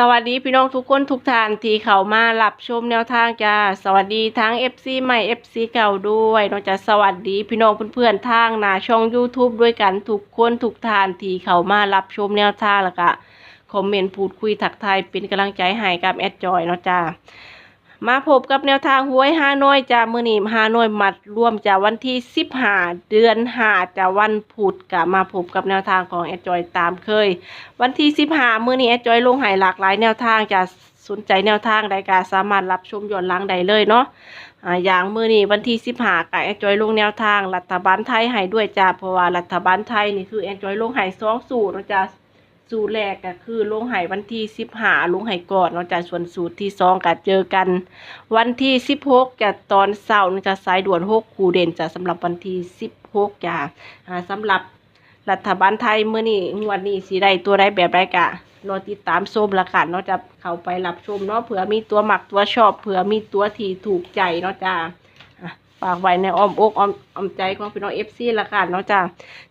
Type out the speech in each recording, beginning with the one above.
สวัสดีพี่น้องทุกคนทุกท่านที่เข้ามารับชมแนวทางจ้าสวัสดีทั้ง FC ใหม่ FC เก่าด้วยนอกจากสวัสดีพี่น้องเพื่อนๆทางหน้าช่อง YouTube ด้วยกันทุกคนทุกท่านที่เข้ามารับชมแนวทางแล้วก็คอมเมนต์พูดคุยถักทายเป็นกำลังใจให้กับแอดจอยเนาะจ้า มาพบกับแนวทางหวยฮานอยจ้ามื้อนี้ฮานอยมัดรวมจ้าวันที่15เดือน5จ้าวันพุธก็มาพบกับแนวทางของแอดจอยตามเคย วันที่สิบห้ามื้อนี้แอดจอยลงหายหลากหลายแนวทางจะสนใจแนวทางใดก็สามารถรับชมย้อนหลังได้เลยเนาะอย่างมือนี้วันที่สิบห้าก็แอดจอยลงแนวทางรัฐบาลไทยให้ด้วยจ้าเพราะว่ารัฐบาลไทยนี่คือแอดจอยลงหายสองสูตรนะจ้า สูตรแรกก็คือลงใหายวันที่สิบห้าลงใหายก่อนเนาะจ้าส่วนสูตรที่สองก็เจอกัน วันที่สิบหกจะตอนเสาร์นะจะสายด่วนหกคูเด่นจะสำหรับวันที่สิบหกจ้าอ่าสำหรับรัฐบาลไทยเมื่อนี้งวดนี้สีได้ตัวใดแบบใดกะรอติดตามชมละกันเนาะจะเข้าไปรับชมเนาะเผื่อมีตัวหมักตัวชอบเผื่อมีตัวที่ถูกใจเนาะจ้าฝากไว้ในอ้อมอกอ้อมใจของพี่น้องเอฟซีละกันเนาะจ้า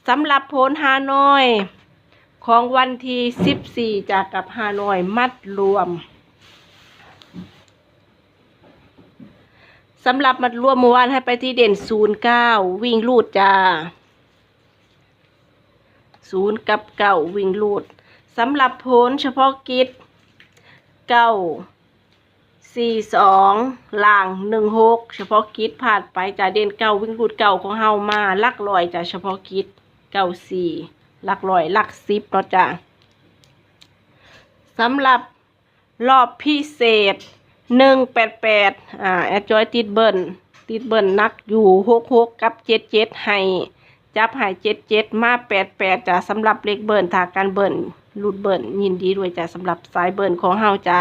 สำหรับโพลฮานอย ของวันที่สิบสี่จากกับฮานอยมัดรวมสำหรับมัดรวมเมื่อวานให้ไปที่เด่นศูนย์เก้าวิ่งลูดจ้าศูนย์กับเก่าวิ่งลูดสำหรับโพลเฉพาะกิจเก้าสี่สองล่างหนึ่งหกเฉพาะกิจผ่านไปจากเด่นเก่าวิ่งลูดเก่าของเฮามาลักลอยจากเฉพาะกิจเก้าสี่ หลักลอยหลักสิบเนาะจ้ะสำหรับรอบพิเศษหนึ่งแปดแปดอ่าแอดจอยติดเบิร์นติดเบิร์นนักอยู่หกหกกับเจ็ดเจ็ดให้จับหายเจ็ดเจ็ดมาแปดแปดจ้ะสำหรับเลขเบิร์นถาการเบิร์นรูดเบิร์นยินดีด้วยจ้ะสำหรับสายเบิร์นของเฮาจ้า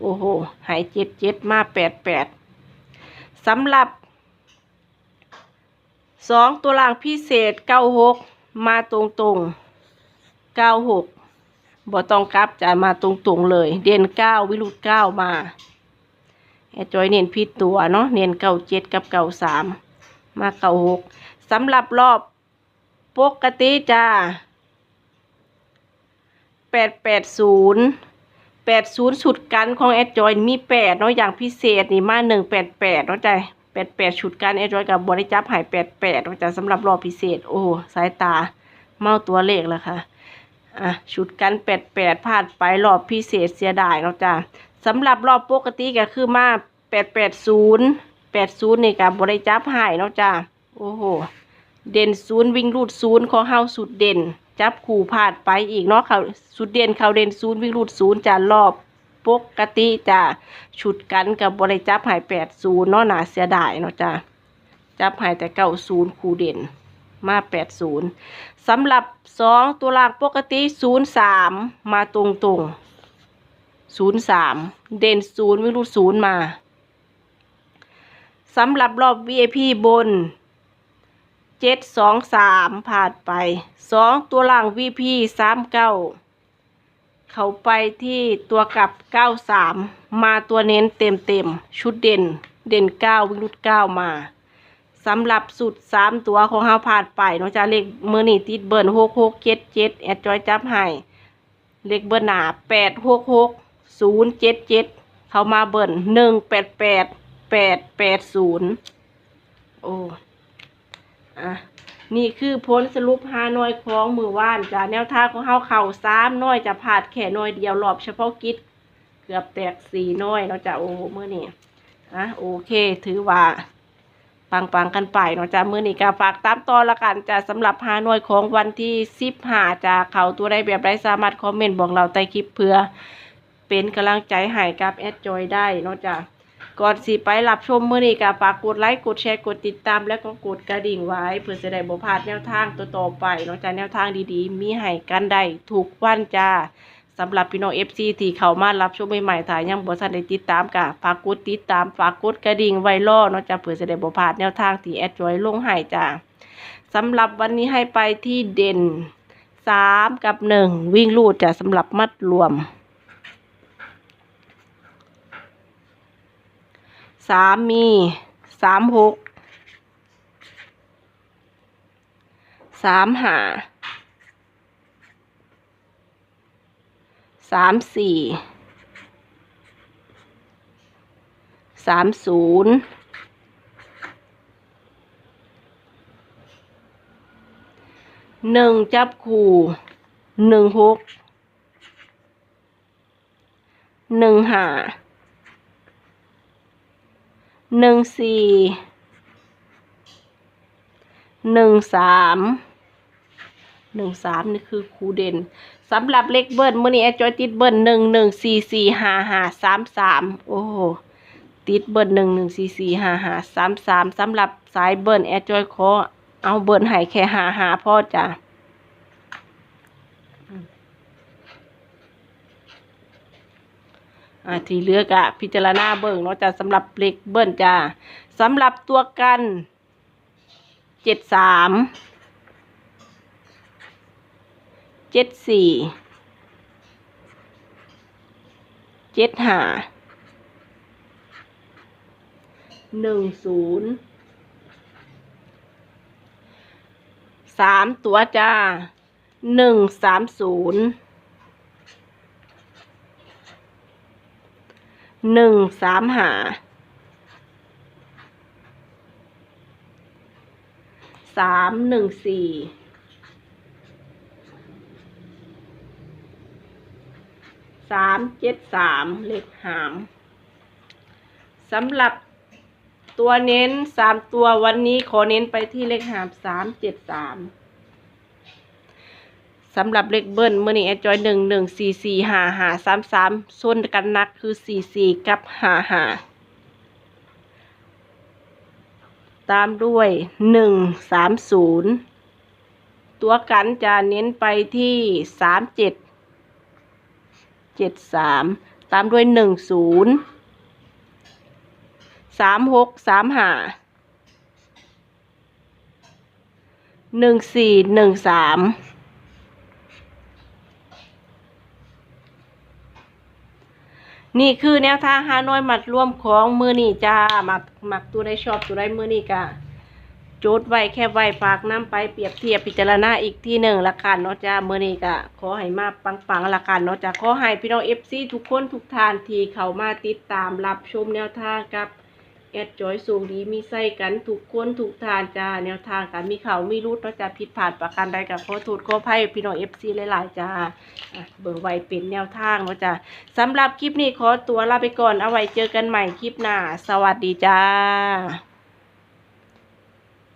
โอ้โหหายเจ็ดเจ็ดมาแปดแปดสำหรับสองตัวล่างพิเศษเก้าหก มาตรงตรงเก้าหกบ่ต้องกลับจะมาตรงตรงเลย เด่นเก้าวิรุธเก้ามาแอดจอยเน้นผิดตัวเนาะเน้นเก้าเจ็ดกับเก้าสามมาเก้าหกสำหรับรอบปกติจ้าแปดแปดศูนย์แปดศูนย์สุดกันของแอดจอยมีแปดเนาะอย่างพิเศษนี่มาหนึ่งแปดแปดเนาะจ้ะ แปดแปดชุดกันแอดจอยกับบริจับหายแปดแปดเนาจะสำหรับรอบพิเศษ โอ้สายตาเมาตัวเลขแล้วค่ะอะชุดกันแปดแปดพลาดไปรอบพิเศษเสียดายเนาะจ้ะสำหรับรอบปกติก็คือมาแปดแปดศูนย์แปดศูนย์นี่กับบริจับหายเนาะจ้ะโอ้โหเด่นศูนย์วิ่งรูดศูนย์ขอเฮาสุดเด่น จับขู่พลาดไปอีกเนาะเขาสุดเด่นเขาเด่นศูนย์วิ่งรูดศูนย์จะรอบ ปกติจะชุดกันกับบริจับหายแปดศูนย์เนาะหนาเสียดายเนาะจ้ะจับหายแต่เก้าศูนย์คูเด่นมาแปดศูนย์สำหรับสองตัวล่างปกติศูนย์สามมาตรงตรงศูนย์สามเด่นศูนย์วิ่รูดศูนย์มาสำหรับรอบ VIP บนเจ็ดสองสามผ่านไปสองตัวล่างวีพีสามเก้า เขาไปที่ตัวกลับเก้าสามาตัวเน้นเต็มเต็มๆชุดเด่น เด่นเก้าวิรุดเก้ามาสำหรับสุดสามตัวของเฮาผ่านไปเนาะจ้าเลขมือนี่ติดเบิร์นหกหกเจ็ดเจ็ดแอดจอยจับให้เลขเบิร์นหนาแปดหกหกศูนย์เขามาเบิร์นหนึ่งแปดแปดแปดแปดศูนย์โอ้ อะ นี่คือผลสรุปหาน่วยของมือว่านจ้ะแนวทางของเฮาเข่าสามน่วยจะผาดแค่น่วยเดียวรอบเฉพาะกิจเกือบแตกสี่น่วยเนาะจ้ะโอ้โหมื่อนี้อะโอเค ถือว่าปังปังๆกันไปเนาะจ้ะมือนี้ก็ฝากตามต่อละกันจ้ะสำหรับหาหน่วยของวันที่สิบห้าจ้ะเขาตัวใดแบบใดสามารถคอมเมนต์บอกเราใต้คลิปเพื่อเป็นกำลังใจให้กับแอดจอยได้เนาะจ้ะ ก่อนสิไปรับชมมื้อนี้ก็ฝากกดไลค์กดแชร์กดติดตาม แล้วก็กดกระดิ่งไว้ เพื่อจะได้บ่พลาดแนวทางต่อไปนอกจากแนวทางดีๆ มีให้กันได้ทุกวันจ้าสำหรับพี่น้อง FC ที่เข้ามารับชมใหม่ๆถ้ายยังบ่ทันได้ติดตามก็ฝากกดติดตามฝากกดกระดิ่งไว้รอนาะจ้าเพื่อจะได้บ่พลาดแนวทางที่แอดจอยลงให้จ้าสำหรับวันนี้ให้ไปที่เด่นสามกับหนึ่งวิ่งลูดจะสำหรับมัดรวม สามมีสามหกสามหาสามสี่สามศูนย์หนึ่งจับคู่หนึ่งหกหนึ่งหา หนึ่งสี่หนึ่งสามหนึ่งสามนี่คือคูเด่นสำหรับเลขเบิ้ลมื่อนี้แอดจอยติดเบิ้ลหนึ่งหนึ่งสี่สี่ห้าห้าสามสามโอ้โหติดเบิ้ลหนึ่งหนึ่งสี่สี่ห้าห้าสามสามสำหรับสายเบิ้ลแอดจอยขอเอาเบิ้ลให้แค่ห้าห้าพ่อจ้ะ อ่าที่เหลือกะพิจารณาเบิ่งเนาะจ้ะสำหรับเลขเบิ้ลจ้าสำหรับตัวกันเจ็ดสามเจ็ดสี่เจ็ดห้าหนึ่งศูนย์สามตัวจ้าหนึ่งสามศูนย์ หนึ่งสามหาสามหนึ่งสี่สามเจ็ดสามเลขหามสำหรับตัวเน้นสามตัววันนี้ขอเน้นไปที่เลขหามสามเจ็ดสาม สำหรับเลขเบิ้ลเมื่อนี้แอดจอยหนึ่งหนึ่งสี่สี่หาหาสามสามส่วนกันนักคือสี่สี่กับหาหาตามด้วยหนึ่งสามศูนย์ตัวกันจะเน้นไปที่สามเจ็ดเจ็ดสามตามด้วยหนึ่งศูนย์สามหกสามหาหนึ่งสี่หนึ่งสาม นี่คือแนวทางฮานอยมัดร่วมของมือนี่จ้าหมักมักตัวได้ชอบตัวได้มือนี่กะโจทย์ไว้แค่ไว้ฝากน้ำไปเปรียบเทียบพิจารณาอีกที่หนึ่งละกันเนาะจ้ามือนี่กะขอให้มาปังๆละกันเนาะจ้าขอให้พี่น้องเอฟซีทุกคนทุกทานที่เข้ามาติดตามรับชมแนวทางกับ แอดจอยสูงดีมีไส้กันถูกคนถูกทานจ้าแนวทางกันมีเขามีรูดเราจะผิดพลาดประการใดกับขอโทษขออภัยพี่น้องเอฟซีหลายๆจ้าเบิร์ไวเป็นแนวทางเราะจ้าสำหรับคลิปนี้ขอตัวลาไปก่อนเอาไว้เจอกันใหม่คลิปหน้า สวัสดีจ้า